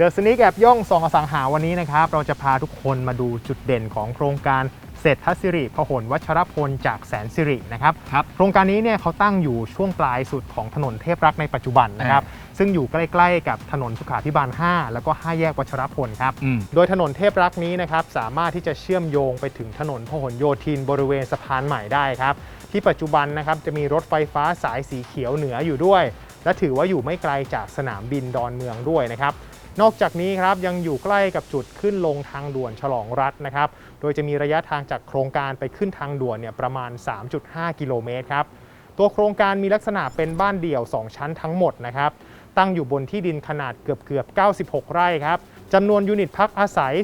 เดอะสนิกแอบย่องส่องอสังหาวันนี้นะครับ เราจะพาทุกคนมาดูจุดเด่นของโครงการเศรษฐศิริพหลวัชรพลจากแสนสิรินะครับ ครับ โครงการนี้เนี่ยเขาตั้งอยู่ช่วงปลายสุดของถนนเทพรักษ์ในปัจจุบันนะครับ ซึ่งอยู่ใกล้ ๆ กับถนนสุขาพิบาล 5 แล้วก็ 5 แยกวัชรพลครับ อืม โดยถนนเทพรักษ์นี้นะครับสามารถที่จะเชื่อมโยงไปถึงถนนพหลโยธินบริเวณสะพานใหม่ได้ครับ ที่ปัจจุบันนะครับจะมีรถไฟฟ้าสายสีเขียวเหนืออยู่ด้วย และถือว่าอยู่ไม่ไกลจากสนามบินดอนเมืองด้วยนะครับ นอกจากนี้ครับยังอยู่ใกล้กับจุดขึ้นลงทางด่วนฉลองรัฐนะครับ โดยจะมีระยะทางจากโครงการไปขึ้นทางด่วนเนี่ยประมาณ 3.5 กิโลเมตรครับ ตัวโครงการมีลักษณะเป็นบ้านเดี่ยว 2 ชั้นทั้งหมดนะครับ ตั้งอยู่บนที่ดินขนาดเกือบเกือบ 96 ไร่ครับจำนวนยูนิตพักอาศัย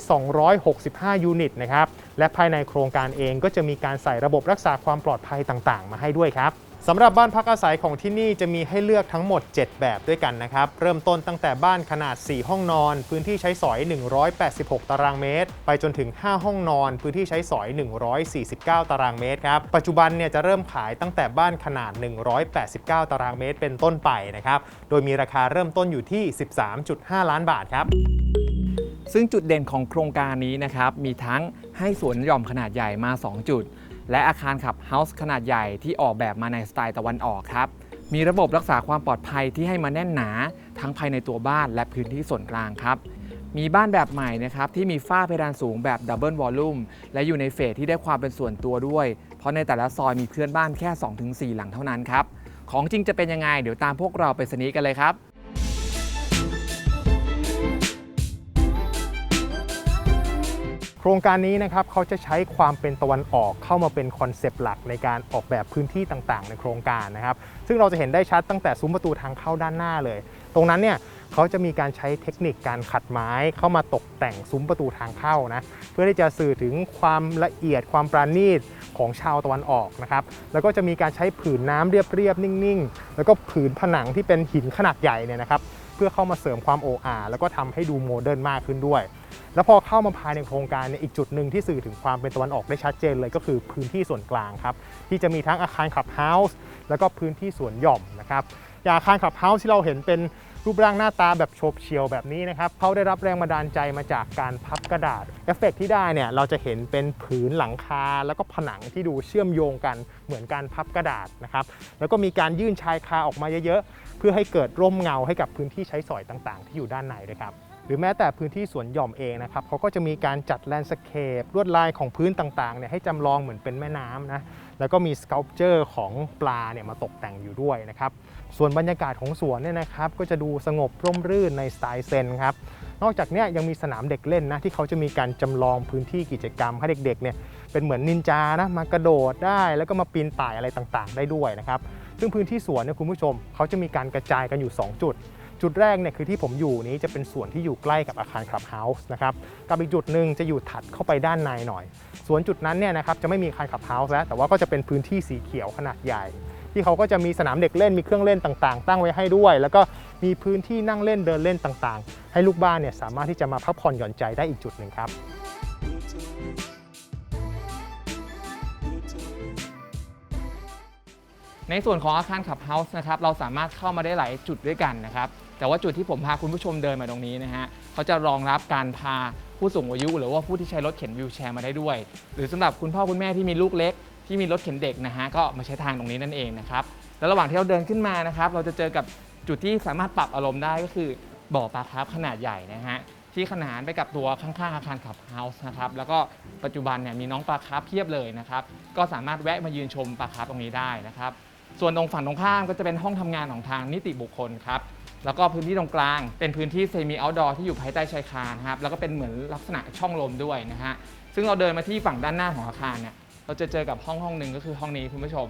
265 ยูนิตนะครับ และภายในโครงการเองก็จะมีการใส่ระบบรักษาความปลอดภัยต่างๆ มาให้ด้วยครับ สำหรับบ้านพักอาศัยของที่นี่จะมีให้เลือกทั้งหมด 7 แบบด้วยกันนะครับ เริ่มต้นตั้งแต่บ้านขนาด 4 ห้องนอน พื้นที่ใช้สอย 186 ตารางเมตร ไปจนถึง 5 ห้องนอน พื้นที่ใช้สอย 149 ตารางเมตรครับ ปัจจุบันเนี่ยจะเริ่มขายตั้งแต่บ้านขนาด 189 ตารางเมตร เป็นต้นไปนะครับ โดยมีราคาเริ่มต้นอยู่ที่ 13.5 ล้านบาทครับซึ่งจุดเด่นของโครงการนี้นะครับมีทั้งให้สวนหย่อมขนาดใหญ่มา 2 จุด และอาคารขับเฮาส์ขนาดใหญ่ที่ออกแบบมาในสไตล์ตะวันออกครับ มีระบบรักษาความปลอดภัยที่ให้มาแน่นหนา ทั้งภายในตัวบ้านและพื้นที่ส่วนกลางครับมีบ้านแบบใหม่นะครับที่มีฝ้าเพดานสูงแบบดับเบิลวอลลุ่มและอยู่ในเฟสที่ได้ความเป็นส่วนตัวด้วย เพราะในแต่ละซอยมีเพื่อนบ้านแค่ 2-4 หลังเท่านั้นครับ ของจริงจะเป็นยังไง เดี๋ยวตามพวกเราไปสนีกันเลยครับ รงการนี้นะครับเขาจะใช้ความเป็นตะวันออกเข้ามาเป็นคอนเซปต์หลักในการออกแบบพื้นที่ต่างๆ ในโครงการนะครับ ซึ่งเราจะเห็นได้ชัดตั้งแต่ซุ้มประตูทางเข้าด้านหน้าเลย ตรงนั้นเนี่ยเขาจะมีการใช้เทคนิคการขัดไม้เข้ามาตกแต่งซุ้มประตูทางเข้านะเพื่อที่จะสื่อถึงความละเอียดความปราณีตของชาวตะวันออกนะครับแล้วก็จะมีการใช้ผืนน้ำเรียบๆนิ่งๆ แล้วก็ผืนผนังที่เป็นหินขนาดใหญ่เนี่ยนะครับ เพื่อเข้ามาเสริมความโออาแล้วก็ทำให้ดูโมเดิร์นมากขึ้นด้วย แล้วพอเข้ามาภายในโครงการเนี่ยอีกจุดหนึ่งที่สื่อถึงความเป็นตะวันออกได้ชัดเจนเลยก็คือพื้นที่ส่วนกลางครับที่จะมีทั้งอาคารขับเฮาส์แล้วก็พื้นที่สวนหย่อมนะครับอย่างอาคารขับเฮาส์ที่เราเห็นเป็น รูปร่างหน้าตาแบบโฉบเฉียวแบบนี้นะครับเขาได้รับแรงบันดาลใจมาจากการพับกระดาษเอฟเฟกต์ที่ได้เนี่ยเราจะเห็นเป็นผืนหลังคา แล้วก็ผนังที่ดูเชื่อมโยงกันเหมือนการพับกระดาษนะครับแล้วก็มีการยื่นชายคาออกมาเยอะๆ เพื่อให้เกิดร่มเงาให้กับพื้นที่ใช้สอยต่างๆ ที่อยู่ด้านในด้วยครับหรือแม้แต่พื้นที่สวนหย่อมเองนะครับเขาก็จะมีการจัดแลนด์สเคปลวดลายของพื้นต่างๆเนี่ยให้จำลองเหมือนเป็นแม่น้ำนะแล้วก็มีส c ั l เจอร์ของปลาเนี่ยมาตกแต่งอยู่ด้วยนะครับ ส่วนบรรยากาศของสวนเนี่ยนะครับก็จะดูสงบร่มรื่นในสไตล์เซนครับนอกจากนี้ยังมีสนามเด็กเล่นนะที่เขาจะมีการจำลองพื้นที่กิจกรรมให้เด็กๆเนี่ยเป็นเหมือนนินจานะมากระโดดได้ แล้วก็มาปีนป่ายอะไรต่างๆ ได้ด้วยนะครับซึ่งพื้นที่สวนเนี่ยคุณผู้ชมเขาจะมีการกระจายกันอยู่ 2 จุด จุดแรกเนี่ยคือที่ผมอยู่นี้จะเป็นส่วนที่อยู่ใกล้กับอาคารคลับเฮาส์นะครับกับอีกจุดหนึ่งจะอยู่ถัดเข้าไปด้านในหน่อย สวนจุดนั้นเนี่ยนะครับจะไม่มีอาคารคลับเฮาส์แล้วแต่ว่าก็จะเป็นพื้นที่สีเขียวขนาดใหญ่ ที่เขาก็จะมีสนามเด็กเล่นมีเครื่องเล่นต่างๆ ตั้งไว้ให้ด้วย แล้วก็มีพื้นที่นั่งเล่นเดินเล่นต่างๆ ให้ลูกบ้านเนี่ยสามารถที่จะมาพักผ่อนหย่อนใจได้อีกจุดหนึ่งครับในส่วนของอาคารขับเฮาส์นะครับเราสามารถเข้ามาได้หลายจุดด้วยกันนะครับแต่ว่าจุดที่ผมพาคุณผู้ชมเดินมาตรงนี้นะฮะเขาจะรองรับการพาผู้สูงอายุ หรือว่าผู้ที่ใช้รถเข็นวิวแชร์มาได้ด้วย หรือสำหรับคุณพ่อคุณแม่ที่มีลูกเล็ก ที่มีรถเข็นเด็กนะฮะก็มาใช้ทางตรงนี้นั่นเองนะครับแล้วระหว่างที่เราเดินขึ้นมานะครับ เราจะเจอกับจุดที่สามารถปรับอารมณ์ได้ก็คือบ่อปลาคาร์ฟขนาดใหญ่นะฮะที่ขนานไปกับตัวข้างๆอาคารขับเฮาส์นะครับแล้วก็ปัจจุบันเนี่ยมีน้องปลาคาร์ฟเพียบเลยนะครับก็สามารถแวะมายืนชมปลาคาร์ฟตรงนี้ได้นะครับส่วนตรงฝั่งตรงข้ามก็จะเป็นห้องทำงานของทางนิติบุคคลครับแล้วก็พื้นที่ตรงกลาง เป็นพื้นที่เซมิเอาท์ดอร์ที่อยู่ภายใต้ชายคานะครับแล้วก็เป็นเหมือนลักษณะช่องลมด้วยนะฮะซึ่งเราเดินมาที่ฝั่งด้านหน้าของอาคารเนี่ย เราจะเจอกับห้องห้องหนึ่งก็คือห้องนี้คุณผู้ชม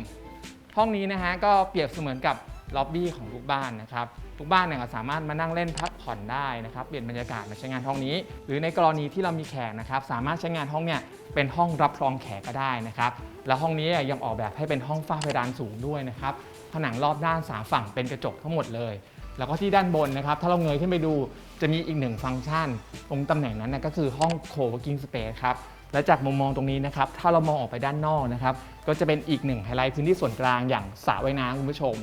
ห้องนี้นะฮะก็เปรียบเสมือนกับล็อบบี้ของทุกบ้านนะครับทุกบ้านเนี่ยก็สามารถมานั่งเล่นพักผ่อนได้นะครับเปลี่ยนบรรยากาศมาใช้งานห้องนี้ หรือในกรณีที่เรามีแขกนะครับสามารถใช้งานห้องเนี่ยเป็นห้องรับรองแขกก็ได้นะครับแล้วห้องนี้ยังออกแบบให้เป็นห้องฝ้าเพดานสูงด้วยนะครับผนังรอบด้านสามฝั่งเป็นกระจกทั้งหมดเลย แล้วก็ที่ด้านบนนะครับถ้าเราเงยขึ้นไปดูจะมีอีกหนึ่งฟังก์ชัน ตรงตำแหน่งนั้นนะก็คือห้อง co-working space ครับ และจากมุมมองตรงนี้นะครับถ้าเรามองออกไปด้านนอกนะครับก็จะเป็นอีกหนึ่งไฮไลท์พื้นที่ส่วนกลางอย่างสระว่ายน้ำคุณผู้ชม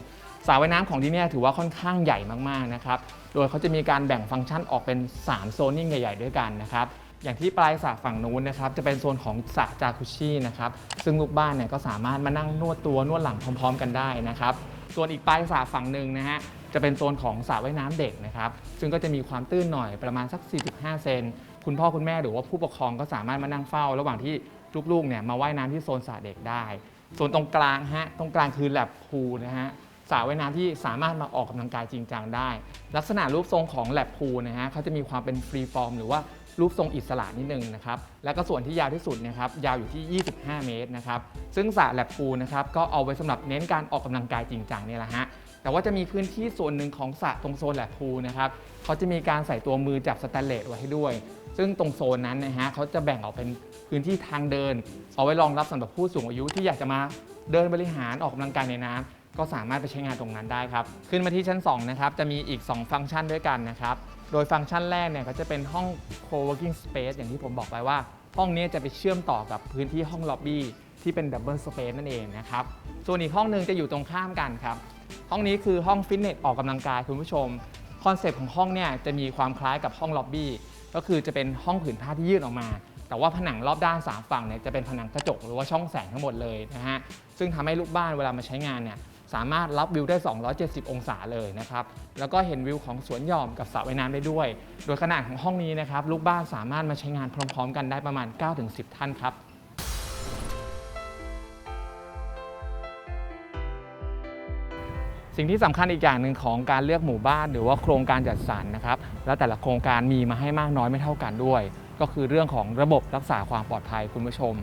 สระว่ายน้ำของที่นี่ถือว่าค่อนข้างใหญ่มากๆนะครับ โดยเขาจะมีการแบ่งฟังก์ชันออกเป็น 3 โซนนิ่งใหญ่ ๆ ด้วยกันนะครับ อย่างที่ปลายสระฝั่งนู้นนะครับ จะเป็นโซนของสระจากุชินะครับ ซึ่งลูกบ้านเนี่ยก็สามารถมานั่งนวดตัวนวดหลังพร้อม ๆ กันได้นะครับ ส่วนอีกปลายสระฝั่งหนึ่งนะฮะ จะเป็นโซนของสระว่ายน้ำเด็กนะครับ ซึ่งก็จะมีความตื้นหน่อยประมาณสัก 45 เซน คุณพ่อคุณแม่หรือว่าผู้ปกครองก็สามารถมานั่งเฝ้า ระหว่างที่ลูกๆเนี่ยมาว่ายน้ำที่โซนสระเด็กได้ ส่วนตรงกลางฮะตรงกลางคือแลบพูลนะฮะสระว่ายน้ำที่สามารถมาออกกำลังกายจริงจังได้ ลักษณะรูปทรงของแลบพูลนะฮะเขาจะมีความเป็นฟรีฟอร์มหรือว่ารูปทรงอิสระนิดนึงนะครับ แล้วก็ส่วนที่ยาวที่สุดเนะครับยาวอยู่ที่ 25 เมตรนะครับ ซึ่งสระแลบพูนะครับก็เอาไว้สำหรับเน้นการออกกำลังกายจริงจังเนี่ยแหละฮะ แต่ว่าจะมีพื้นที่ส่วนหนึ่งของสระตรงโซนแลบพูนะครับเขาจะมีการใส่ตัวมือจับสแตนเลสไว้ให้ด้วย ซึ่งตรงโซนนั้นนะฮะเขาจะแบ่งออกเป็นพื้นที่ทางเดิน เอาไว้รองรับสำหรับผู้สูงอายุที่อยากจะมาเดินบริหารออกกำลังกายในน้ำก็สามารถไปใช้งานตรงนั้นได้ครับขึ้นมาที่ชั้น2นะครับจะมีอีก 2 ฟังก์ชันด้วยกันนะครับโดยฟังก์ชันแรกเนี่ยก็จะเป็นห้อง co-working space อย่างที่ผมบอกไปว่า ห้องนี้จะไปเชื่อมต่อกับพื้นที่ห้องล็อบบี้ที่เป็น double space นั่นเองนะครับส่วนอีกห้องหนึ่งจะอยู่ตรงข้ามกันครับห้องนี้คือห้องฟิตเนสออกกำลังกายคุณผู้ชมคอนเซปต์ของห้องเนี่ยจะมีความคล้ายกับห้องล็อบบี้ ก็คือจะเป็นห้องผืนผ้าที่ยื่นออกมา แต่ว่าผนังรอบด้านสามฝั่งเนี่ยจะเป็นผนังกระจกหรือว่าช่องแสงทั้งหมดเลยนะฮะซึ่งทำให้ลูกบ้านเวลามาใช้งานเนี่ยสามารถรับวิวได้ 270 องศาเลยนะครับ แล้วก็เห็นวิวของสวนหย่อมกับสระว่ายน้ำได้ด้วย โดยขนาดของห้องนี้นะครับ ลูกบ้านสามารถมาใช้งานพร้อม ๆ กันได้ประมาณ 9-10 ท่านครับ สิ่งที่สำคัญอีกอย่างหนึ่งของการเลือกหมู่บ้าน หรือว่าโครงการจัดสรรนะครับ แล้วแต่ละโครงการมีมาให้มากน้อยไม่เท่ากันด้วย ก็คือเรื่องของระบบรักษาความปลอดภัยคุณผู้ชม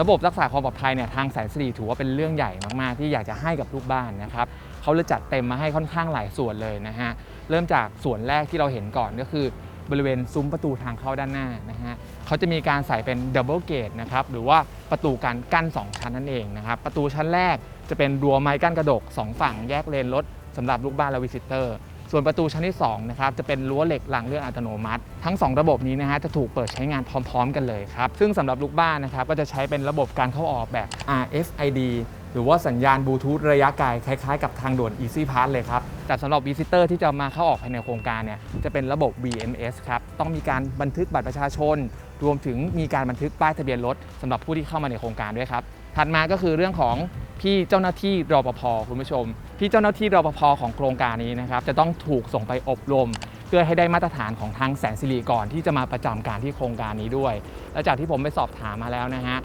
ระบบรักษาความปลอดภัยเนี่ยทางแสนสิริถือว่าเป็นเรื่องใหญ่มากๆ ที่อยากจะให้กับลูกบ้านนะครับเขาเลยจัดเต็มมาให้ค่อนข้างหลายส่วนเลยนะฮะเริ่มจากส่วนแรกที่เราเห็นก่อนก็คือ บริเวณซุ้มประตูทางเข้าด้านหน้านะฮะเขาจะมีการใส่เป็นดับเบิลเกตนะครับหรือว่าประตูการกั้น 2 ชั้นนั่นเองนะครับประตูชั้นแรกจะเป็นรั้วไม้กั้นกระดก 2 ฝั่งแยกเลนรถสำหรับลูกบ้านและวิสิเตอร์ส่วนประตูชั้นที่2นะครับจะเป็นรั้วเหล็กรางเลื่อนอัตโนมัติ ทั้ง 2 ระบบนี้นะฮะจะถูกเปิดใช้งานพร้อม ๆ กันเลยครับซึ่งสำหรับลูกบ้านนะครับก็จะใช้เป็นระบบการเข้าออกแบบ RFID หรือว่าสัญญาณบลูทูธระยะไกลคล้ายๆกับทางด่วน Easy Pass เลยครับ แต่สำหรับวิสิเตอร์ที่จะมาเข้าออกภายในโครงการเนี่ยจะเป็นระบบ VMS ครับ ต้องมีการบันทึกบัตรประชาชน รวมถึงมีการบันทึกป้ายทะเบียนรถสำหรับผู้ที่เข้ามาในโครงการด้วยครับ ถัดมาก็คือเรื่องของพี่เจ้าหน้าที่รปภคุณผู้ชม พี่เจ้าหน้าที่รปภของโครงการนี้นะครับจะต้องถูกส่งไปอบรม เพื่อให้ได้มาตรฐานของทางแสนสิริก่อนที่จะมาประจำการที่โครงการนี้ด้วย และจากที่ผมไปสอบถามมาแล้วนะฮะ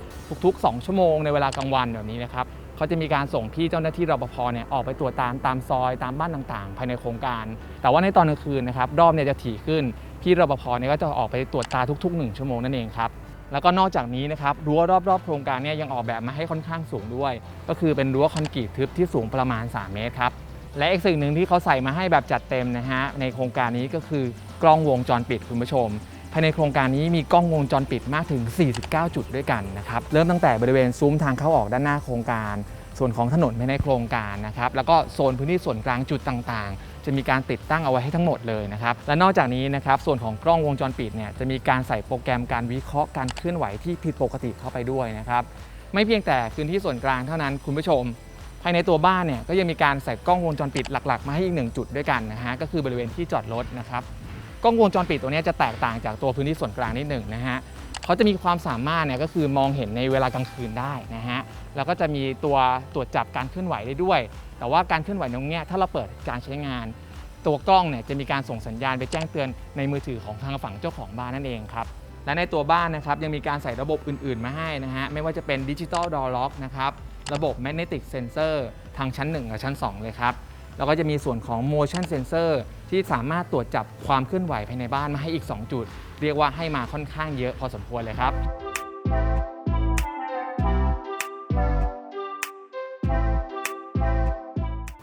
ทุกๆ 2 ชั่วโมงในเวลากลางวันแบบนี้นะครับ เขาจะมีการส่งพี่เจ้าหน้าที่รปภเนี่ยออกไปตรวจตามตามซอยตามบ้านต่างๆ ภายในโครงการ แต่ว่าในตอนกลางคืนนะครับรอบเนี่ยจะถี่ขึ้น พี่รปภเนี่ยก็จะออกไปตรวจตาทุกๆ 1 ชั่วโมงนั่นเองครับแล้วก็นอกจากนี้นะครับรั้วรอบๆ โครงการเนี่ยยังออกแบบมาให้ค่อนข้างสูงด้วย ก็คือเป็นรั้วคอนกรีตทึบที่สูงประมาณ 3 เมตรครับและอีกสิ่งหนึ่งที่เขาใส่มาให้แบบจัดเต็มนะฮะในโครงการนี้ก็คือกล้องวงจรปิดคุณผู้ชม ภายในโครงการนี้มีกล้องวงจรปิดมากถึง 49 จุดด้วยกันนะครับ เริ่มตั้งแต่บริเวณซุ้มทางเข้าออกด้านหน้าโครงการ ส่วนของถนนภายในโครงการนะครับ แล้วก็โซนพื้นที่ส่วนกลางจุดต่างๆ จะมีการติดตั้งเอาไว้ให้ทั้งหมดเลยนะครับ และนอกจากนี้นะครับ ส่วนของกล้องวงจรปิดเนี่ยจะมีการใส่โปรแกรมการวิเคราะห์การเคลื่อนไหวที่ผิดปกติเข้าไปด้วยนะครับ ไม่เพียงแต่พื้นที่ส่วนกลางเท่านั้นคุณผู้ชมภายในตัวบ้านเนี่ยก็ยังมีการใส่กล้องวงจรปิดหลัก ๆ มาให้อีกหนึ่งจุดด้วยกันนะฮะก็คือบริเวณที่จอดรถนะครับ กล้องวงจรปิดตัวนี้จะแตกต่างจากตัวพื้นที่ส่วนกลางนิดหนึ่งนะฮะเขาจะมีความสามารถเนี่ยก็คือมองเห็นในเวลากลางคืนได้นะฮะแล้วก็จะมีตัวตรวจจับการเคลื่อนไหวได้ด้วย แต่ว่าการเคลื่อนไหวตรงเนี้ยถ้าเราเปิดการใช้งาน ตัวกล้องเนี่ยจะมีการส่งสัญญาณไปแจ้งเตือนในมือถือของทางฝั่งเจ้าของบ้านนั่นเองครับและในตัวบ้านนะครับยังมีการใส่ระบบอื่น ๆ มาให้นะฮะไม่ว่าจะเป็นดิจิตอลดอล็อกนะครับระบบ Magnetic Sensor ทางชั้น 1 กับชั้น 2 เลยครับ แล้วก็จะมีส่วนของ motion sensor ที่สามารถตรวจจับความเคลื่อนไหวภายในบ้านมาให้อีก 2 จุด เรียกว่าให้มาค่อนข้างเยอะพอสมควรเลยครับ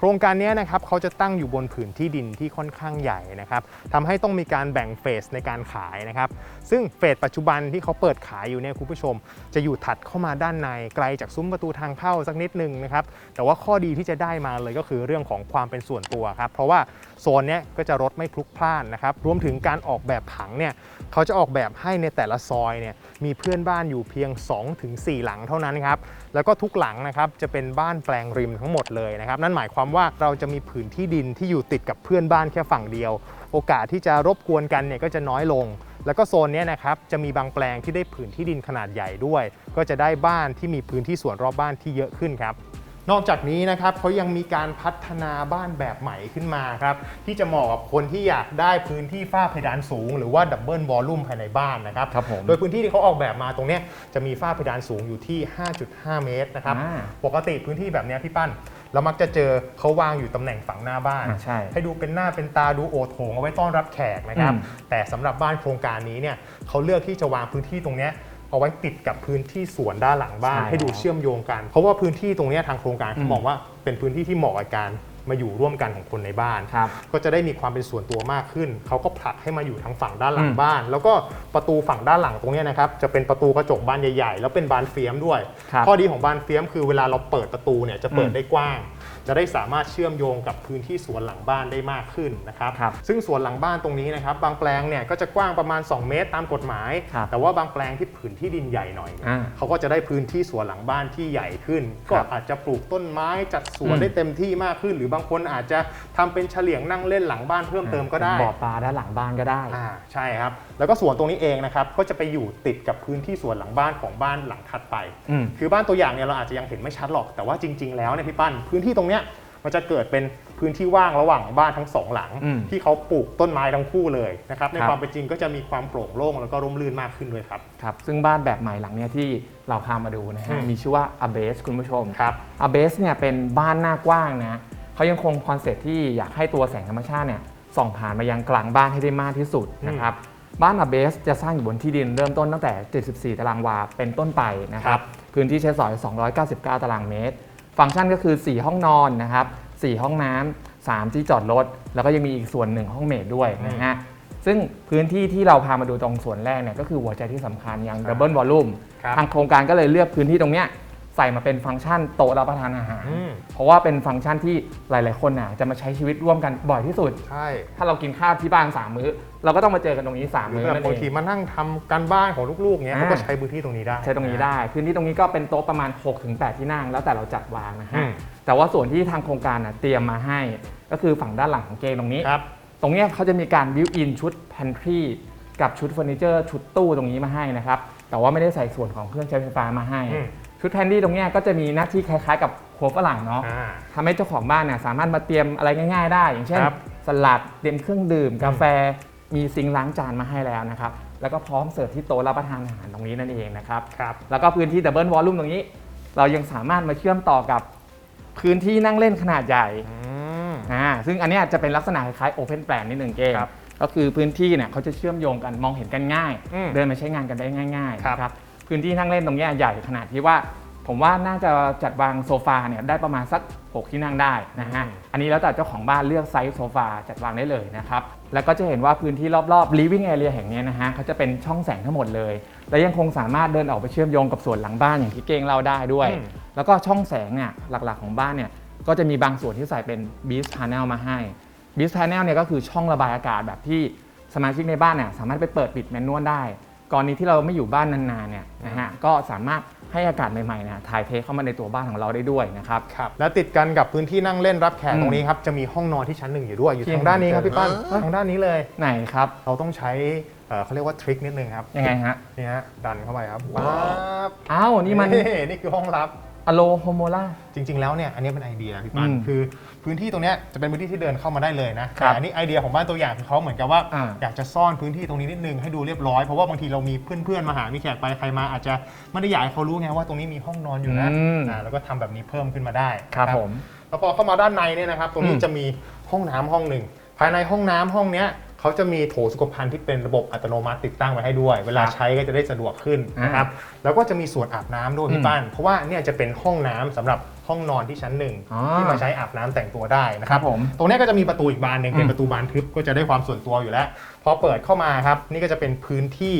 ครงการนี้นะครับเขาจะตั้งอยู่บนผืนที่ดินที่ค่อนข้างใหญ่นะครับทำให้ต้องมีการแบ่งเฟสในการขายนะครับ ซึ่งเฟสปัจจุบันที่เขาเปิดขายอยู่เนี่ยคุณผู้ชม จะอยู่ถัดเข้ามาด้านในไกลจากซุ้มประตูทางเข้าสักนิดนึงนะครับแต่ว่าข้อดีที่จะได้มาเลยก็คือเรื่องของความเป็นส่วนตัวครับ เพราะว่าโซนนี้ก็จะรถไม่พลุกพล่านนะครับรวมถึงการออกแบบผังเนี่ยเขาจะออกแบบให้ในแต่ละซอยเนี่ยมีเพื่อนบ้านอยู่เพียง 2-4 หลังเท่านั้นครับ แล้วก็ทุกหลังนะครับจะเป็นบ้านแปลงริมทั้งหมดเลยนะครับ นั่นหมายความว่าเราจะมีผืนที่ดินที่อยู่ติดกับเพื่อนบ้านแค่ฝั่งเดียว โอกาสที่จะรบกวนกันเนี่ยก็จะน้อยลง แล้วก็โซนนี้นะครับจะมีบางแปลงที่ได้ผืนที่ดินขนาดใหญ่ด้วย ก็จะได้บ้านที่มีพื้นที่ส่วนรอบบ้านที่เยอะขึ้นครับ นอกจากนี้นะครับเขายังมีการพัฒนาบ้านแบบใหม่ขึ้นมาครับที่จะเหมาะกับคนที่อยากได้พื้นที่ฝ้าเพดานสูง หรือว่าดับเบิลวอลลุ่มภายในบ้านนะครับครับผมโดยพื้นที่ที่เขาออกแบบมาตรงเนี้ยจะมีฝ้าเพดานสูงอยู่ที่ 5.5 เมตรนะครับอ่าปกติพื้นที่แบบเนี้ยพี่ปั้นเรามักจะเจอเขาวางอยู่ตำแหน่งฝั่งหน้าบ้านอ่าใช่ให้ดูเป็นหน้าเป็นตาดูโอโถงเอาไว้ต้อนรับแขกนะครับอืมแต่สำหรับบ้านโครงการนี้เนี่ยเขาเลือกที่จะวางพื้นที่ตรงเนี้ย เอาไว้ติดกับพื้นที่สวนด้านหลังบ้านใช่ให้ดูเชื่อมโยงกัน เพราะว่าพื้นที่ตรงเนี้ยทางโครงการอืเขามมองว่าเป็นพื้นที่ที่เหมาะกับการมาอยู่ร่วมกันของคนในบ้าน ครับ ก็จะได้มีความเป็นส่วนตัวมากขึ้น เขาก็ผลักให้มาอยู่ทางฝั่งด้านหลังอืมบ้าน แล้วก็ประตูฝั่งด้านหลังตรงเนี้ยนะครับ จะเป็นประตูกระจกบานใหญ่ ๆ แล้วเป็นบานเฟียมด้วย ครับข้อดีของบานเฟียมคือเวลาเราเปิดประตูเนี่ยจะเปิดอืมได้กว้าง จะได้สามารถเชื่อมโยงกับพื้นที่สวนหลังบ้านได้มากขึ้นนะครับครับซึ่งสวนหลังบ้านตรงนี้นะครับบางแปลงเนี่ยก็จะกว้างประมาณ 2 เมตรตามกฎหมายครับแต่ว่าบางแปลงที่ผืนที่ดินใหญ่หน่อยเนี่ยอ่าเขาก็จะได้พื้นที่สวนหลังบ้านที่ใหญ่ขึ้น ก็ครับอาจจะปลูกต้นไม้จัดสวนอืมได้เต็มที่มากขึ้น หรือบางคนอาจจะทำเป็นเฉลียงนั่งเล่นหลังบ้านเพิ่มเติมก็ได้บ่อปลาด้านหลังบ้านก็ได้อ่าใช่ครับแล้วก็สวนตรงนี้เองนะครับก็จะไปอยู่ติดกับพื้นที่สวนหลังบ้านของบ้านหลังถัดไป อืม คือบ้านตัวอย่างเนี่ยเราอาจจะยังเห็นไม่ชัดหรอกแต่ว่าจริง ๆ แล้วเนี่ยพี่ปั้นพื้นที่ตรงเนี้ยมันจะเกิดเป็นพื้นที่ว่างระหว่างบ้านทั้งสองหลัง อืมที่เขาปลูกต้นไม้ทั้งคู่เลยนะครับในครับ ความเป็นจริงก็จะมีความโปร่งโล่งแล้วก็ร่มรื่นมากขึ้นด้วยครับ ครับซึ่งบ้านแบบใหม่หลังเนี้ยที่เราพามาดูนะอืฮะม มีชื่อว่า a b a s e คุณผู้ชม ครับ a b a s e เนี่ยเป็นบ้านหน้ากว้างนะเขายังคงคอนเซ็ปต์ที่อยากให้ตัวแสงธรรมชาติเนี่ยส่องผ่านมายังกลางบ้านให้ได้มากที่สุดนะครับ บ้าน a b a s e จะสร้างอยู่บนที่ดินเริ่มต้นตั้งแต่ 74 ตารางวาเป็นต้นไปนะคครัรับบพื้นที่ใช้สอย 299 ตารางเมตร ฟังก์ชันก็คือ 4 ห้องนอนนะครับ 4 ห้องน้ำ 3 ที่จอดรถ แล้วก็ยังมีอีกส่วนหนึ่งห้องเมดด้วยนะฮะ ซึ่งพื้นที่ที่เราพามาดูตรงส่วนแรกเนี่ยก็คือหัวใจที่สำคัญอย่างครับดับเบิลวอลลุ่มครับทางโครงการก็เลยเลือกพื้นที่ตรงเนี้ย ใส่มาเป็นฟังก์ชันโต๊ะรับประทานอาหาร อืม เพราะว่าเป็นฟังก์ชันที่หลาย ๆ คนน่ะจะมาใช้ชีวิตร่วมกันบ่อยที่สุด ใช่ถ้าเรากินข้าวที่บ้าน3มื้อ เราก็ต้องมาเจอกันตรงนี้3หรือมื้อแบบนั่นบางเอทีง มานั่งทำการบ้านของลูกๆเนี้ยอ่า เขาก็ใช้พื้นที่ตรงนี้ได้ ใช้ตรงนี้ได้พื้นที่ตรงนี้ก็เป็นโต๊ะประมาณ 6-8 ที่นั่ง แล้วแต่เราจัดวางนะอืฮะม แต่ว่าส่วนที่ทางโครงการน่ะเตรียมมาให้ ก็คือฝั่งด้านหลังของเกงตรงนี้ ครับ ตรงเนี้ยเขาจะมีการบิวอินชุด pantry กับชุดเฟอร์นิเจอร์ชุดตู้ตรงนี้มาให้นะครับ แต่ว่าไม่ได้ใส่ส่วนของเครื่องใช้ไฟฟ้ามาให้ อืม ชุด pantry ตรงเนี้ยก็จะมีหน้าที่คล้ายๆ กับครัวฝรั่งเนาะอ่า ทำให้เจ้าของบ้านเนี่ยสามารถมาเตรียมอะไรง่าย ๆ ได้ อย่างเช่น ครับสลัดเตรียมเครื่องดื่ม กาแฟมีซิงค์ล้างจานมาให้แล้วนะครับแล้วก็พร้อมเสิร์ฟที่โต๊ะรับประทานอาหารตรงนี้นั่นเองนะครับครับ แล้วก็พื้นที่ดับเบิลวอลลุ่มตรงนี้ เรายังสามารถมาเชื่อมต่อกับพื้นที่นั่งเล่นขนาดใหญ่ อืม อ่าซึ่งอันเนี้ยจะเป็นลักษณะคล้ายๆ Open Plan นิดหนึ่งเกมครับก็คือพื้นที่เนี่ยเขาจะเชื่อมโยงกันมองเห็นกันง่าย อืมเดินมาใช้งานกันได้ง่ายครับๆนะครับ พื้นที่นั่งเล่นตรงเนี้ยใหญ่ขนาดที่ว่า ผมว่าน่าจะจัดวางโซฟาเนี่ยได้ประมาณสัก 6 ที่นั่งได้นะฮะอืมอันนี้แล้วแต่เจ้าของบ้านเลือกไซส์โซฟาจัดวางได้เลยนะครับแล้วก็จะเห็นว่าพื้นที่รอบๆ living area แห่งเนี้ยนะฮะเขาจะเป็นช่องแสงทั้งหมดเลย และยังคงสามารถเดินออกไปเชื่อมโยงกับส่วนหลังบ้านอย่างที่เก้งเล่าได้ด้วยอืมแล้วก็ช่องแสงเนี่ยหลักๆของบ้านเนี่ยก็จะมีบางส่วนที่ใส่เป็น Beast Panel มาให้ Beast Panel เนี่ยก็คือช่องระบายอากาศแบบที่สมาชิกในบ้านเนี่ยสามารถไปเปิดปิดแมนนวลได้ กรณีที่เราไม่อยู่บ้านนานๆเนี่ยนะฮะก็สามารถให้อากาศใหม่ๆเนี่ยถ่ายเทเข้ามาในตัวบ้านของเราได้ด้วยนะครับ ครับและติดกันกับพื้นที่นั่งเล่นรับแขกอืมตรงนี้ครับจะมีห้องนอนที่ชั้นหนึ่งอยู่ด้วยอยู่ที่ทางด้านนี้ครับเห็นพี่ปั้นเจอทางด้านนี้เลยไหนครับ เราต้องใช้เอ่อเขาเรียกว่าทริคนิดนึงครับยังไงฮะนี่ฮะดันเข้าไปครับว้าบอ้าวนี่มัน นี่คือห้องลับ อโลโฮโมล่า จริง ๆ แล้วเนี่ยอันนี้เป็นไอเดียพี่ปั้นอืมคือพื้นที่ตรงเนี้ยจะเป็นพื้นที่ที่เดินเข้ามาได้เลยนะครับแต่อันนี้ไอเดียของบ้านตัวอย่างคือเขาเหมือนกับว่าอ่า อยากจะซ่อนพื้นที่ตรงนี้นิดนึงให้ดูเรียบร้อยเพราะว่าบางทีเรามีเพื่อนๆมาหามีแขกไปใครมาอาจจะไม่ได้อยากให้เขารู้ไงว่าตรงนี้มีห้องนอนอยู่นะอืม อ่าแล้วก็ทำแบบนี้เพิ่มขึ้นมาได้ครับนะผม แล้วพอเข้ามาด้านในเนี่ยนะครับ ตรงนี้อืมจะมีห้องน้ำห้องหนึ่ง ภายในห้องน้ำห้องเนี้ย เขาจะมีโถสุขภัณฑ์ที่เป็นระบบอัตโนมัติติดตั้งไว้ให้ด้วย เวลาครับใช้ก็จะได้สะดวกขึ้นนะครับแล้วก็จะมีส่วนอาบน้ำด้วยอืพี่มป้านเพราะว่าเนี่ยจะเป็นห้องน้ำสำหรับห้องนอนที่ชั้นหนึ่งอ๋อที่มาใช้อาบน้ำแต่งตัวได้นะคครัรับบผมตรงเนี้ยก็จะมีประตูอีกบานหนึ่งอืมเป็นประตูบานทึบก็จะได้ความส่วนตัวอยู่แล้ว พอเปิดเข้ามาครับนี่ก็จะเป็นพื้นที่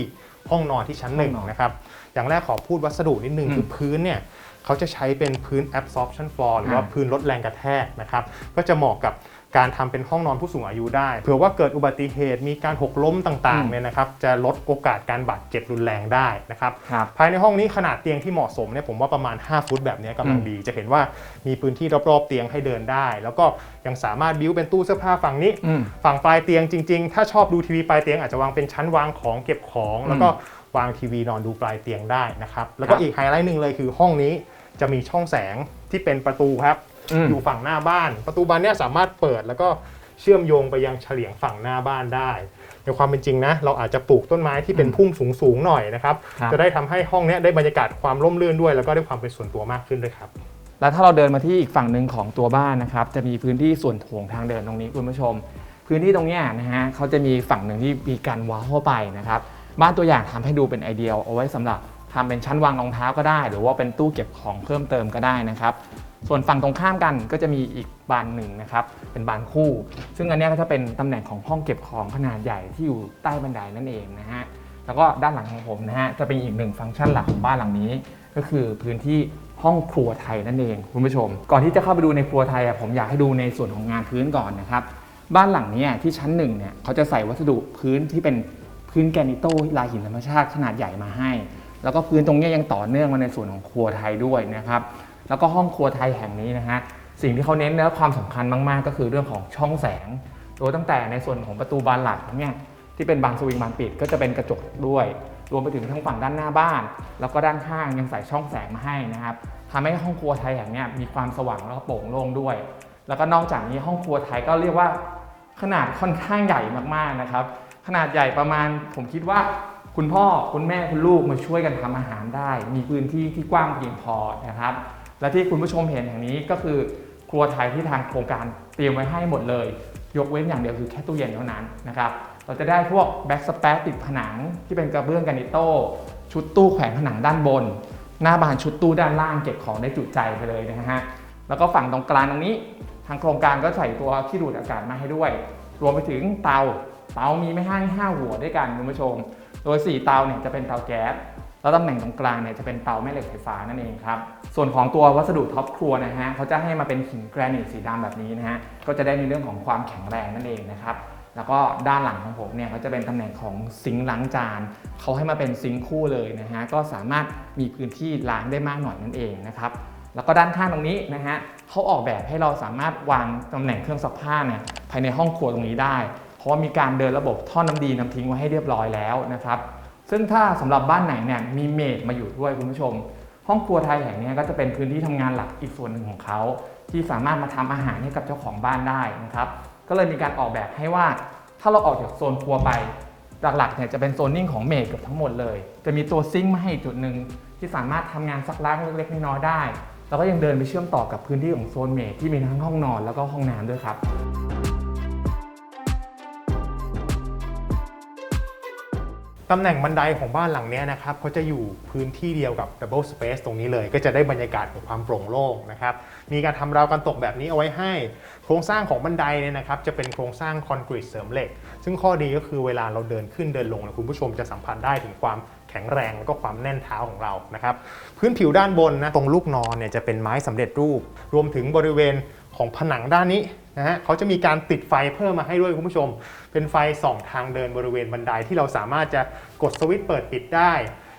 ห้องนอนที่ชั้นหนึ่งห้องนอนนะครับอย่างแรกขอพูดวัสดุนิดนึงอืม คือพื้นเนี่ยเขาจะใช้เป็นพื้น absorption floor หรือว่าอ่า พื้นลดแรงกระแทกนะครับก็จะเหมาะกับ การทำเป็นห้องนอนผู้สูงอายุได้ เผื่อว่าเกิดอุบัติเหตุมีการหกล้มต่างๆเนี่ยนะครับจะลดโอกาสการบาดเจ็บรุนแรงได้นะครับครับภายในห้องนี้ขนาดเตียงที่เหมาะสมเนี่ยผมว่าประมาณ 5 ฟุตแบบนี้กำลังอืมดี จะเห็นว่ามีพื้นที่รอบๆเตียงให้เดินได้ แล้วก็ยังสามารถบิ้วเป็นตู้เสื้อผ้าฝั่งนี้อืมฝั่งปลายเตียงจริง ๆ ถ้าชอบดูทีวีปลายเตียงอาจจะวางเป็นชั้นวางของเก็บของแล้วก็วางทีวีนอนดูปลายเตียงได้นะครับแล้วก็ครับอีกไฮไลท์หนึ่งเลยคือห้องนี้จะมีช่องแสงที่เป็นประตูครับ อืม อยู่ฝั่งหน้าบ้าน ประตูบานเนี้ยสามารถเปิดแล้วก็เชื่อมโยงไปยังเฉลียงฝั่งหน้าบ้านได้ ในความเป็นจริงนะ เราอาจจะปลูกต้นไม้ที่เป็นพุ่มสูงๆหน่อยนะครับครับ จะได้ทำให้ห้องเนี้ยได้บรรยากาศความร่มรื่นด้วย แล้วก็ได้ความเป็นส่วนตัวมากขึ้นด้วยครับ แล้วถ้าเราเดินมาที่อีกฝั่งหนึ่งของตัวบ้านนะครับ จะมีพื้นที่ส่วนโถงทางเดินตรงนี้คุณผู้ชม พื้นที่ตรงเนี้ยนะฮะเขาจะมีฝั่งหนึ่งที่มีการว้าวเข้าไปนะครับ บ้านตัวอย่างทำให้ดูเป็นไอเดียเอาไว้สำหรับทำเป็นชั้นวางรองเท้าก็ได้ หรือว่าเป็นตู้เก็บของเพิ่มเติมก็ได้นะครับ ส่วนฝั่งตรงข้ามกันก็จะมีอีกบานหนึ่งนะครับเป็นบานคู่ ซึ่งอันนี้ก็จะเป็นตำแหน่งของห้องเก็บของขนาดใหญ่ที่อยู่ใต้บันไดนั่นเองนะฮะแล้วก็ด้านหลังของผมนะฮะจะเป็นอีกหนึ่งฟังก์ชันหลักของบ้านหลังนี้ ก็คือพื้นที่ห้องครัวไทยนั่นเองคุณผู้ชม ก่อนที่จะเข้าไปดูในครัวไทยผมอยากให้ดูในส่วนของงานพื้นก่อนนะครับบ้านหลังนี้ที่ชั้นหนึ่งเนี่ยเขาจะใส่วัสดุพื้นที่เป็นพื้นแกนิโต้ลายหินธรรมชาติขนาดใหญ่มาให้ แล้วก็พื้นตรงนี้ยยังต่อเนื่องมาในส่วนของครัวไทยด้วยนะครับ แล้วก็ห้องครัวไทยแห่งนี้นะฮะสิ่งที่เขาเน้นและความสำคัญมากๆ ก็คือเรื่องของช่องแสงโดยตั้งแต่ในส่วนของประตูบานหลักเนี่ยที่เป็นบานสวิงบานปิดก็จะเป็นกระจกด้วย รวมไปถึงทั้งฝั่งด้านหน้าบ้าน แล้วก็ด้านข้างยังใส่ช่องแสงมาให้นะครับทำให้ห้องครัวไทยแห่งนี้มีความสว่างแล้วก็โปร่งโล่งด้วย แล้วก็นอกจากนี้ห้องครัวไทยก็เรียกว่าขนาดค่อนข้างใหญ่มากๆนะครับขนาดใหญ่ประมาณผมคิดว่าคุณพ่อคุณแม่คุณลูกมาช่วยกันทำอาหารได้ มีพื้นที่ที่กว้างเพียงพอนะครับ และที่คุณผู้ชมเห็นอย่างนี้ก็คือ ครัวไทยที่ทางโครงการเตรียมไว้ให้หมดเลย ยกเว้นอย่างเดียวคือแค่ตู้เย็นเท่านั้นนะครับเราจะได้พวกแบ็กสเปซติดผนังที่เป็นกระเบื้องกรานิโต้ชุดตู้แขวนผนังด้านบน หน้าบานชุดตู้ด้านล่างเก็บของได้จุใจไปเลยนะฮะแล้วก็ฝั่งตรงกลางตรงนี้ ทางโครงการก็ใส่ตัวที่ดูดอากาศมาให้ด้วย รวมไปถึงเตาเตามีไม่ให้ห้าหัวด้วยกันคุณผู้ชม โดย 4 เตาเนี่ยจะเป็นเตาแก๊ส แล้วตำแหน่งตรงกลางเนี่ยจะเป็นเตาแม่เหล็กไฟฟ้านั่นเองครับ ส่วนของตัววัสดุท็อปครัวนะฮะเขาจะให้มาเป็นหินแกรนิตสีดำแบบนี้นะฮะ ก็จะได้ในเรื่องของความแข็งแรงนั่นเองนะครับ แล้วก็ด้านหลังของผมเนี่ยก็จะเป็นตำแหน่งของซิงค์ล้างจาน เขาให้มาเป็นซิงค์คู่เลยนะฮะ ก็สามารถมีพื้นที่ล้างได้มากหน่อยนั่นเองนะครับ แล้วก็ด้านข้างตรงนี้นะฮะเขาออกแบบให้เราสามารถวางตำแหน่งเครื่องซักผ้าเนี่ยภายในห้องครัวตรงนี้ได้ เพราะว่ามีการเดินระบบท่อน้ำดีน้ำทิ้งไว้ให้เรียบร้อยแล้วนะครับ ซึ่งถ้าสำหรับบ้านไหนเนี่ยมีเมดมาอยู่ด้วยคุณผู้ชม ห้องครัวไทยแห่งนี้ก็จะเป็นพื้นที่ทำงานหลักอีกส่วนหนึ่งของเขา ที่สามารถมาทำอาหารให้กับเจ้าของบ้านได้นะครับก็เลยมีการออกแบบให้ว่าถ้าเราออกจากโซนครัวไปหลักๆเนี่ยจะเป็นโซนนิ่งของเมดเกือบทั้งหมดเลย จะมีตัวซิงค์มาให้จุดหนึ่งที่สามารถทำงานซักล้างเล็กๆน้อยๆได้ แล้วก็ยังเดินไปเชื่อมต่อกับพื้นที่ของโซนเมดที่มีทั้งห้องนอนแล้วก็ห้องน้ำด้วยครับ ตำแหน่งบันไดของบ้านหลังนี้นะครับเขาจะอยู่พื้นที่เดียวกับ Double Space ตรงนี้เลย ก็จะได้บรรยากาศของความโปร่งโล่งนะครับ มีการทำราวกันตกแบบนี้เอาไว้ให้ โครงสร้างของบันไดเนี่ยนะครับ จะเป็นโครงสร้างคอนกรีตเสริมเหล็ก ซึ่งข้อดีก็คือเวลาเราเดินขึ้นเดินลงนยคุณผู้ชมจะสัมผัสได้ถึงความแข็งแรงแล้วก็ความแน่นเท้าของเรานะครับ พื้นผิวด้านบนนะตรงลูกนอนเนี่ยจะเป็นไม้สำเร็จรูป รวมถึงบริเวณของผนังด้านนี้นะฮะเขาจะมีการติดไฟเพิ่มมาให้ด้วยคุณผู้ชม เป็นไฟส่องทางเดินบริเวณบันไดที่เราสามารถจะกดสวิตช์เปิดปิดได้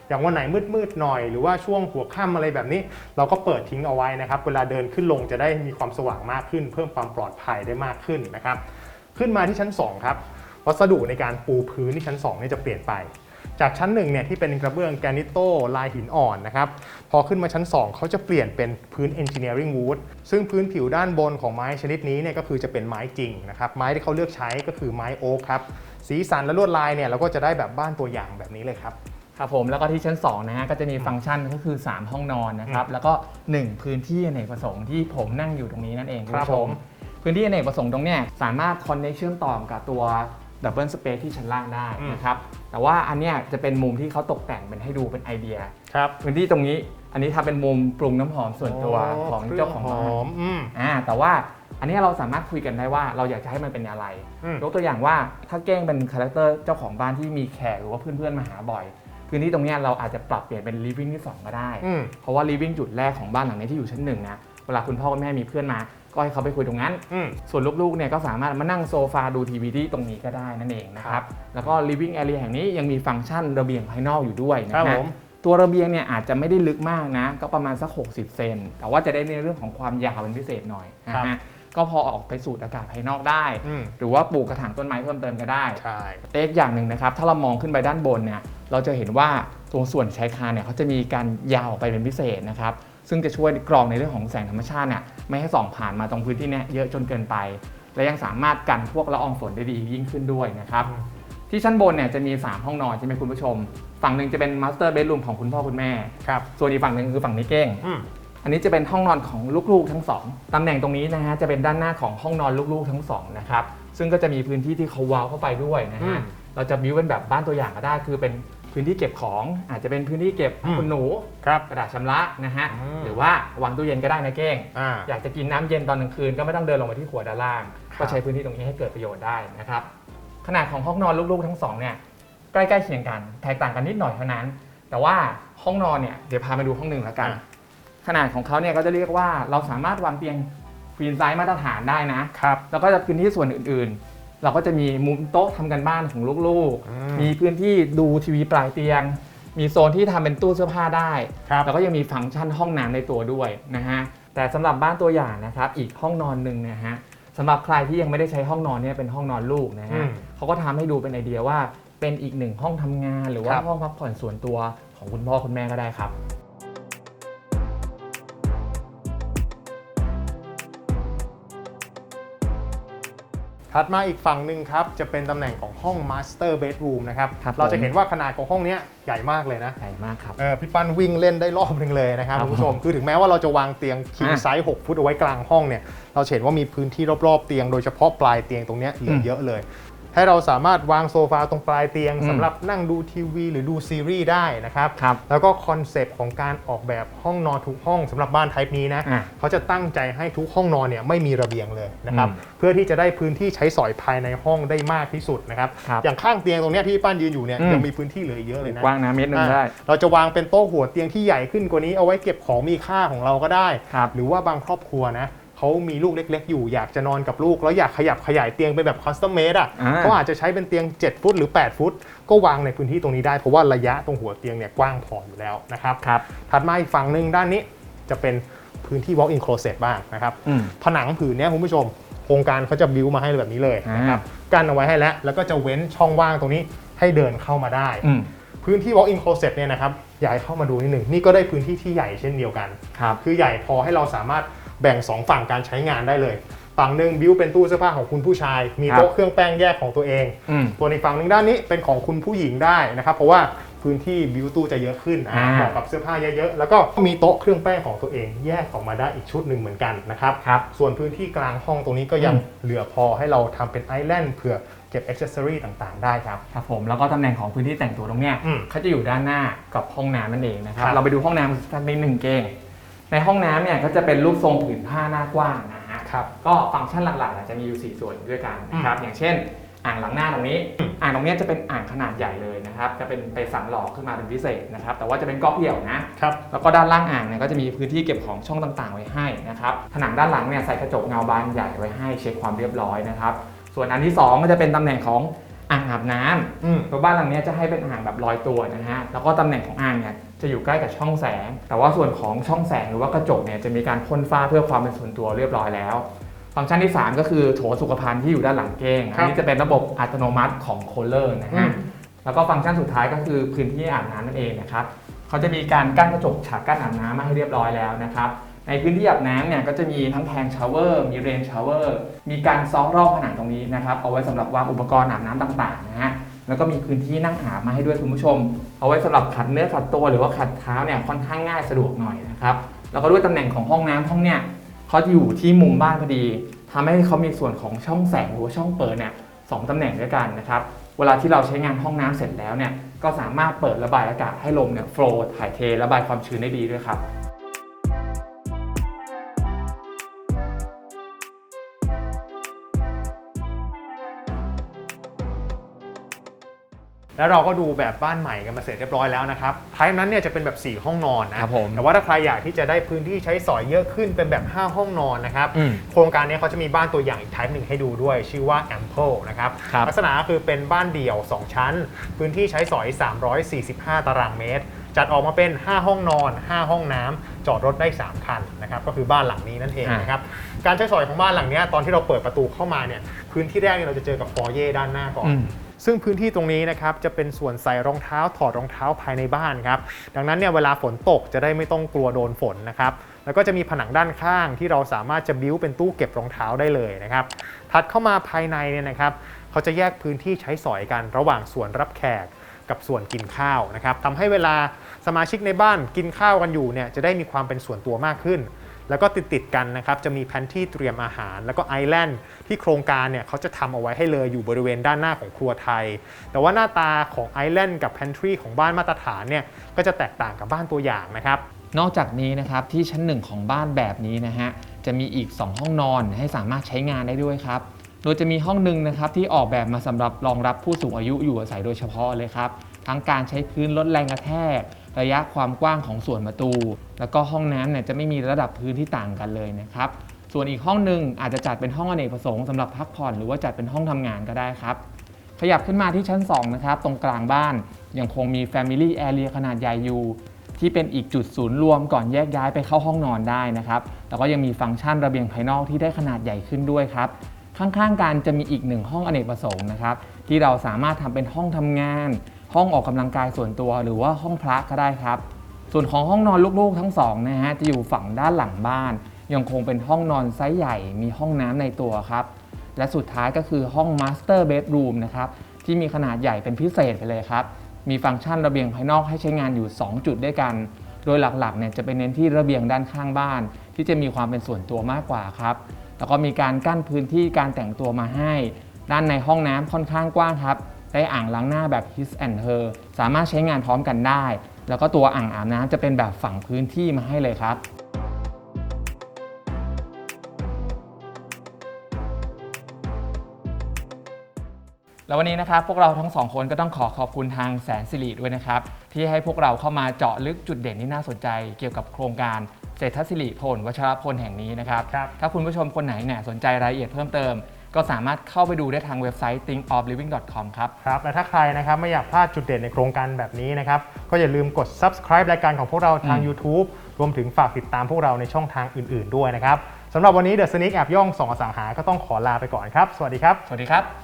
อย่างวันไหนมืดๆหน่อยหรือว่าช่วงหัวค่ำอะไรแบบนี้ เราก็เปิดทิ้งเอาไว้นะครับ เวลาเดินขึ้นลงจะได้มีความสว่างมากขึ้น เพิ่มความปลอดภัยได้มากขึ้นนะครับ ขึ้นมาที่ชั้น 2 ครับ วัสดุในการปูพื้นที่ชั้น2นี่จะเปลี่ยนไป จากชั้น1เนี่ยที่เป็นกระเบื้องแกรนิโตลายหินอ่อนนะครับพอขึ้นมาชั้น 2 เขาจะเปลี่ยนเป็นพื้น engineering wood ซึ่งพื้นผิวด้านบนของไม้ชนิดนี้เนี่ยก็คือจะเป็นไม้จริงนะครับไม้ที่เขาเลือกใช้ก็คือไม้โอ๊คครับสีสันและลวดลายเนี่ยเราก็จะได้แบบบ้านตัวอย่างแบบนี้เลยครับครับผมแล้วก็ที่ชั้น2นะฮะก็จะมีฟังก์ชันก็คือ 3 ห้องนอนนะครับแล้วก็ 1 พื้นที่อเนกประสงค์ที่ผมนั่งอยู่ตรงนี้นั่นเองคุณครับผู้ชผมมพื้นที่อเนกประสงค์ตรงเนี้ยสามารถคอนเนคเชื่อมต่อกับตัวดับเบิลสเปซที่ชั้นล่างได้นะครับ แต่ว่าอันเนี้ยจะเป็นมุมที่เขาตกแต่งเป็นให้ดูเป็นไอเดียครับพื้นที่ตรงนี้อันนี้ทำเป็นมุมปรุงน้ำหอมส่วนตัวของเจ้าของหบ้าอนมอืมอ่าแต่ว่าอันนี้เราสามารถคุยกันได้ว่าเราอยากจะให้มันเป็นอะไรอืมยกตัวอย่างว่าถ้าเก้งเป็นคาแรคเตอร์เจ้าของบ้านที่มีแขกหรือว่าเพื่อนๆมาหาบ่อยพื้นที่ตรงเนี้ยเราอาจจะปรับเปลี่ยนเป็น living ที่ 2 ก็ได้อืมเพราะว่า living จุดแรกของบ้านหลังนี้ที่อยู่ชั้นหนึ่งนะเวลาคุณพ่อคุณแม่มีเพื่อนมา ก็ให้เขาไปคุยตรงนั้น อืม ส่วนลูกๆเนี่ยก็สามารถมานั่งโซฟาดูทีวีที่ตรงนี้ก็ได้นั่นเองนะคครัรับบ แล้วก็ living area แห่งนี้ยังมีฟังก์ชันระเบียงภายนอกอยู่ด้วยนะครัฮะบผมตัวระเบียงเนี่ยอาจจะไม่ได้ลึกมากนะ ก็ประมาณสัก 60 เซน แต่ว่าจะได้ในเรื่องของความยาวเป็นพิเศษหน่อยนะฮะก็พอออกไปสูดอากาศภายนอกได้ อืมหรือว่าปลูกกระถางต้นไม้เพิ่มเติมก็ได้ ใช่เล็กอย่างหนึ่งนะครับ ถ้าเรามองขึ้นไปด้านบนเนี่ย เราจะเห็นว่าตรงส่วนชายคาเนี่ยเขาจะมีการยาวออกไปเป็นพิเศษนะครับ ซึ่งจะช่วยกรองในเรื่องของแสงธรรมชาติเนี่ย ไม่ให้ส่องผ่านมาตรงพื้นที่เนี้เยอะจนเกินไป และยังสามารถกันพวกละอองฝนได้ดียิ่งขึ้นด้วยนะครับอืมที่ชั้นบนเนี่ยจะมี 3 ห้องนอนใช่ไหมคุณผู้ชม ฝั่งหนึ่งจะเป็นมาสเตอร์เบดรูมของคุณพ่อคุณแม่ครับส่วนอีกฝั่งหนึ่งคือฝั่งนี้เก้งอืมอันนี้จะเป็นห้องนอนของลูกๆทั้งสองตำแหน่งตรงนี้นะฮะจะเป็นด้านหน้าของห้องนอนลูกๆทั้งสองนะครับซึ่งก็จะมีพื้นที่ที่เขาวาวเข้าไปด้วยนะอืฮะมเราจะบิวเป็นแบบบ้านตัวอย่างก็ได้คือเป็น พื้นที่เก็บของอาจจะเป็นพื้นที่เก็บอืมคุณหนูครับกระดาษชำระนะฮะอืมหรือว่าวางตู้เย็นก็ได้นะเก้งอ่า อยากจะกินน้ำเย็นตอนกลางคืนก็ไม่ต้องเดินลงมาที่ขวดด้านล่างครับก็ใช้พื้นที่ตรงนี้ให้เกิดประโยชน์ได้นะครับขนาดของห้องนอนลูกๆทั้งสองเนี่ยใกล้ๆเคียงกันแตกต่างกันนิดหน่อยเท่านั้น แต่ว่าห้องนอนเนี่ยเดี๋ยวพาไปดูห้องหนึ่งแล้วกัน อะ ขนาดของเขาเนี่ยก็จะเรียกว่าเราสามารถวางเตียงควีนไซส์มาตรฐานได้นะ ครับ แล้วก็จะพื้นที่ส่วนอื่นๆ เราก็จะมีมุมโต๊ะทำกันบ้านของลูกอืมๆมีพื้นที่ดูทีวีปลายเตียง มีโซนที่ทำเป็นตู้เสื้อผ้าได้ครับแล้วก็ยังมีฟังก์ชันห้องน้ำในตัวด้วยนะฮะ แต่สำหรับบ้านตัวอย่างนะครับ อีกห้องนอนหนึ่งนะฮะสำหรับใครที่ยังไม่ได้ใช้ห้องนอนเนี่ยเป็นห้องนอนลูกนะอืฮะมเขาก็ทำให้ดูเป็นไอเดียว่าเป็นอีกหนึ่งห้องทำงาน หรือว่าครับห้องพักผ่อนส่วนตัวของคุณพ่อคุณแม่ก็ได้ครับ ถัดมาอีกฝั่งหนึ่งครับจะเป็นตำแหน่งของห้อง Master Bedroom นะครับครับเราจะผม เห็นว่าขนาดของห้องเนี้ยใหญ่มากเลยนะใหญ่มากครับ เออพี่ปั้นวิ่งเล่นได้รอบหนึ่งเลยนะครับครับคุณผู้ชมคือถึงแม้ว่าเราจะวางเตียง king อะ size 6ฟุตเอาไว้กลางห้องเนี่ยเราจะเห็นว่ามีพื้นที่รอบๆเตียงโดยเฉพาะปลายเตียงตรงเนี้ยเหลือมเยอะเลย ให้เราสามารถวางโซฟาตรงปลายเตียงอืมสำหรับนั่งดูทีวีหรือดูซีรีส์ได้นะครับ ครับแล้วก็คอนเซปต์ของการออกแบบห้องนอนทุกห้องสำหรับบ้านไทป์นี้นะอะเขาจะตั้งใจให้ทุกห้องนอนเนี่ยไม่มีระเบียงเลยนะครับ อืมเพื่อที่จะได้พื้นที่ใช้สอยภายในห้องได้มากที่สุดนะครับ ครับอย่างข้างเตียงตรงเนี้ยที่พี่ป้านยืนอยู่เนี่ยอืม ยังมีพื้นที่เหลืออีกเยอะเลยนะ กว้างนะเมตรหนึ่งได้ อะเราจะวางเป็นโต๊ะหัวเตียงที่ใหญ่ขึ้นกว่านี้เอาไว้เก็บของมีค่าของเราก็ได้ ครับหรือว่าบางครอบครัวนะ เขามีลูกเล็ก ๆ อยู่อยากจะนอนกับลูก แล้วอยากขยับขยายเตียงเป็นแบบคอสตอมเมดอะอ่า เขาอาจจะใช้เป็นเตียง 7 ฟุตหรือ 8 ฟุต ก็วางในพื้นที่ตรงนี้ได้เพราะว่าระยะตรงหัวเตียงเนี่ยกว้างพออยู่แล้วนะครับครับ ถัดมาอีกฝั่งหนึ่งด้านนี้จะเป็นพื้นที่ walk-in closet บ้างนะครับอืม ผนังผืนเนี้ยคุณผู้ชมโครงการเขาจะบิวมาให้แบบนี้เลยนะครับกั้นเอาไว้ให้แล้วแล้วก็จะเว้นช่องว่างตรงนี้ให้เดินเข้ามาได้ อืมพื้นที่ walk-in closet เนี่ยนะครับอยากให้เข้ามาดูนิดหนึ่งนี่ก็ได้พื้นที่ที่ใหญ่เช่นเดียวกัน ครับ คือใหญ่พอให้เราสามารถ แบ่ง 2 ฝั่งการใช้งานได้เลย ฝั่งหนึ่งบิวเป็นตู้เสื้อผ้าของคุณผู้ชาย มีครับโต๊ะเครื่องแป้งแยกของตัวเอง อืมส่วนอีกฝั่งหนึ่งด้านนี้เป็นของคุณผู้หญิงได้นะครับเพราะว่าพื้นที่บิวตู้จะเยอะขึ้นอะอ่า เหมาะกับเสื้อผ้าเยอะๆแล้วก็มีโต๊ะเครื่องแป้งของตัวเองแยกออกมาได้อีกชุดหนึ่งเหมือนกันนะครับ ครับ ส่วนพื้นที่กลางห้องตรงนี้ก็ยังอืม เหลือพอให้เราทำเป็นไอแลนด์เผื่อเก็บอ็อกเซอรี่ต่างๆ ได้ครับ ครับผมแล้วก็ตำแหน่งของพื้นที่แต่งตัวตรงเนี้ยอืมเขาจะอยู่ด้านหน้ากับห้องน้ำนั่นเองนะครับครับ เราไปดูห้องน้ำสักนิดหนึ่งเก้ง ในห้องน้ำเนี่ยก็จะเป็นรูปทรงผืนผ้าหน้ากว้างนะฮะครับก็ฟังก์ชันหลักๆเนี่ยจะมีอยู่ 4 ส่วนด้วยกันนะครับอย่างเช่น อ่างหลังหน้าตรงนี้ อ่างตรงเนี้ยจะเป็นอ่างขนาดใหญ่เลยนะครับจะเป็นไปสันหลอกขึ้นมาเป็นพิเศษนะครับแต่ว่าจะเป็นก๊อกเดี่ยวนะครับแล้วก็ด้านล่างอ่างเนี่ยก็จะมีพื้นที่เก็บของช่องต่างๆ ไว้ให้นะครับผนังด้านหลังเนี่ยใส่กระจกเงาบานใหญ่ไว้ให้เช็คความเรียบร้อยนะครับส่วนอันที่ 2 ก็จะเป็นตำแหน่งของอ่างอาบน้ำอืมตัวบ้านหลังเนี้ยจะให้เป็นอ่างแบบลอยตัวนะฮะแล้วก็ตำแหน่งของอ่างเนี่ย จะอยู่ใกล้กับช่องแสง แต่ว่าส่วนของช่องแสงหรือว่ากระจกเนี่ยจะมีการพ่นฟ้าเพื่อความเป็นส่วนตัวเรียบร้อยแล้ว ฟังก์ชันที่ 3 ก็คือโถสุขภัณฑ์ที่อยู่ด้านหลังเก้งคอัรับนนี้จะเป็นระบบอัตโนมัติของโคลเลอร์นะอืฮะมแล้วก็ฟังก์ชันสุดท้ายก็คือพื้นที่อาบน้ำนั่นเองนะครับเขาจะมีการกั้นกระจกฉากกั้นอาบน้ำมาให้เรียบร้อยแล้วนะครับในพื้นที่อาบน้ำเนี่ยก็จะมีทั้งแทงชาวเวอร์ มีเรนชาวเวอร์ มีการซ้อรอบผนังตรงนี้นะครับ เอาไว้สำหรับวางอุปกรณ์อาบน้ำต่างๆนะฮะ แล้วก็มีพื้นที่นั่งอาบมาให้ด้วยคุณผู้ชม เอาไว้สำหรับขัดเนื้อขัดตัวหรือว่าขัดเท้าเนี่ยค่อนข้างง่ายสะดวกหน่อยนะครับแล้วก็ด้วยตำแหน่งของห้องน้ำห้องเนี่ยเขาจะอยู่ที่มุมบ้านพอดีทำให้เขามีส่วนของช่องแสงหรือว่าช่องเปิดเนี่ยสองตำแหน่งด้วยกันนะครับเวลาที่เราใช้งานห้องน้ำเสร็จแล้วเนี่ยก็สามารถเปิดระบายอากาศให้ลมเนี่ยโฟล์ถ่ายเทระบายความชื้นได้ดีด้วยครับ แล้วเราก็ดูแบบบ้านใหม่กันมาเสร็จเรียบร้อยแล้วนะครับไทป์นั้นเนี่ยจะเป็นแบบ 4 ห้องนอนนะครับผมแต่ว่าถ้าใครอยากที่จะได้พื้นที่ใช้สอยเยอะขึ้นเป็นแบบ 5 ห้องนอนนะครับ อืมโครงการนี้เขาจะมีบ้านตัวอย่างอีก type หนึ่งให้ดูด้วย ชื่อว่า Ample นะครับ ครับลักษณะก็คือเป็นบ้านเดี่ยว 2 ชั้น พื้นที่ใช้สอย 345 ตารางเมตร จัดออกมาเป็น 5 ห้องนอน 5 ห้องน้ำจอดรถได้ 3 คันนะครับก็คือบ้านหลังนี้นั่นเองนะครับการใช้สอยของบ้านหลังเนี้ยตอนที่เราเปิดประตูเข้ามาเนี่ยพื้นที่แรกเนี่ยเราจะเจอกับฟอร์เย่ด้านหน้าก่อน อืม ซึ่งพื้นที่ตรงนี้นะครับจะเป็นส่วนใส่รองเท้าถอดรองเท้าภายในบ้านครับดังนั้นเนี่ยเวลาฝนตกจะได้ไม่ต้องกลัวโดนฝนนะครับแล้วก็จะมีผนังด้านข้างที่เราสามารถจะบิ้วเป็นตู้เก็บรองเท้าได้เลยนะครับถัดเข้ามาภายในเนี่ยนะครับเขาจะแยกพื้นที่ใช้สอยกันระหว่างส่วนรับแขกกับส่วนกินข้าวนะครับทำให้เวลาสมาชิกในบ้านกินข้าวกันอยู่เนี่ยจะได้มีความเป็นส่วนตัวมากขึ้น แล้วก็ติดติดกันนะครับจะมีแพนที่เตรียมอาหาร แล้วก็ไอแลนด์ที่โครงการเนี่ยเขาจะทำเอาไว้ให้เลยอยู่บริเวณด้านหน้าของครัวไทย แต่ว่าหน้าตาของไอแลนด์กับแพนทรีของบ้านมาตรฐานเนี่ยก็จะแตกต่างกับบ้านตัวอย่างนะครับนอกจากนี้นะครับที่ชั้นหนึ่งของบ้านแบบนี้นะฮะจะมีอีก 2 ห้องนอนให้สามารถใช้งานได้ด้วยครับโดยจะมีห้องหนึ่งนะครับที่ออกแบบมาสำหรับรองรับผู้สูงอายุอยู่อาศัยโดยเฉพาะเลยครับทั้งการใช้พื้นลดแรงกระแทก ระยะความกว้างของส่วนประตู แล้วก็ห้องน้ำเนี่ยจะไม่มีระดับพื้นที่ต่างกันเลยนะครับ ส่วนอีกห้องหนึ่งอาจจะจัดเป็นห้องอเนกประสงค์สำหรับพักผ่อนหรือว่าจัดเป็นห้องทำงานก็ได้ครับ ขยับขึ้นมาที่ชั้น 2 นะครับ ตรงกลางบ้านยังคงมี Family Area ขนาดใหญ่อยู่ ที่เป็นอีกจุดศูนย์รวมก่อนแยกย้ายไปเข้าห้องนอนได้นะครับแล้วก็ยังมีฟังก์ชันระเบียงภายนอกที่ได้ขนาดใหญ่ขึ้นด้วยครับข้างๆกันจะมีอีกหนึ่งห้องอเนกประสงค์นะครับที่เราสามารถทำเป็นห้องทำงาน ห้องออกกำลังกายส่วนตัว หรือว่าห้องพระก็ได้ครับ ส่วนของห้องนอนลูกๆทั้งสองนะฮะจะอยู่ฝั่งด้านหลังบ้าน ยังคงเป็นห้องนอนไซส์ใหญ่ มีห้องน้ำในตัวครับ และสุดท้ายก็คือห้อง Master Bedroom นะครับที่มีขนาดใหญ่เป็นพิเศษไปเลยครับ มีฟังก์ชันระเบียงภายนอกให้ใช้งานอยู่ 2 จุดด้วยกัน โดยหลักๆเนี่ยจะเป็นเน้นที่ระเบียงด้านข้างบ้าน ที่จะมีความเป็นส่วนตัวมากกว่าครับแล้วก็มีการกั้นพื้นที่การแต่งตัวมาให้ ด้านในห้องน้ำค่อนข้างกว้างครับ ได้อ่างล้างหน้าแบบ His and Her สามารถใช้งานพร้อมกันได้ แล้วก็ตัวอ่างอาบน้ำจะเป็นแบบฝังพื้นที่มาให้เลยครับแล้ววันนี้นะครับพวกเราทั้งสองคนก็ต้องขอขอบคุณทางแสนสิริด้วยนะครับ ที่ให้พวกเราเข้ามาเจาะลึกจุดเด่นที่น่าสนใจ เกี่ยวกับโครงการเศรษฐศิริพลวัชรพลแห่งนี้นะครับครับถ้าคุณผู้ชมคนไหนเนี่ยสนใจรายละเอียดเพิ่มเติม ก็สามารถเข้าไปดูได้ทางเว็บไซต์ thinkofliving.com ครับ ครับ และถ้าใครนะครับไม่อยากพลาดจุดเด่นในโครงการแบบนี้นะครับ ก็อย่าลืมกด subscribe รายการของพวกเราทางอืม YouTube รวมถึงฝากติดตามพวกเราในช่องทางอื่น ๆ ด้วยนะครับสำหรับวันนี้ The Sneak แอบย่องส่องอสังหา ก็ต้องขอลาไปก่อนครับ สวัสดีครับ สวัสดีครับ